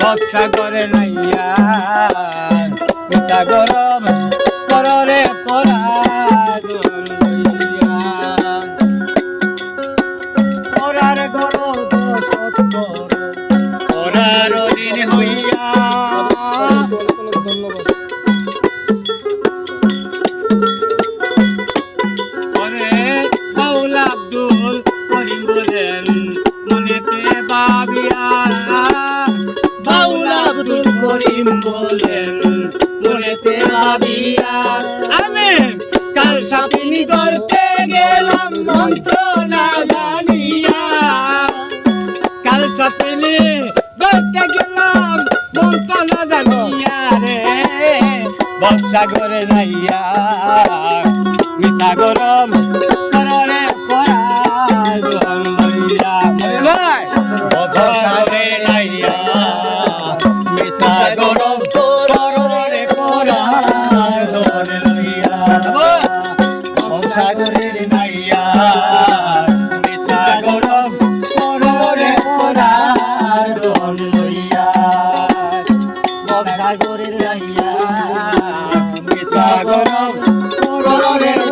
ভরসা করে নাইয়া পিতা গরম কররে পরা পরার গরম পরার দিন হইয়া বলেন, মনেতে ভাবিয়া, আমি কাল সাপিনি ধরতে গেলাম মন্ত্র না জানিয়া। কাল সাপিনি ধরতে গেলাম মন্ত্র না জানিয়া রে। বর্ষা করে নাইয়া মিঠা গরম কররে পরাজ লইয়া ভাই সাগরের মাইয়া তুমি সাগর মনরে কররে পরাজ লইয়া। সাগরের রাইয়া তুমি সাগর গরম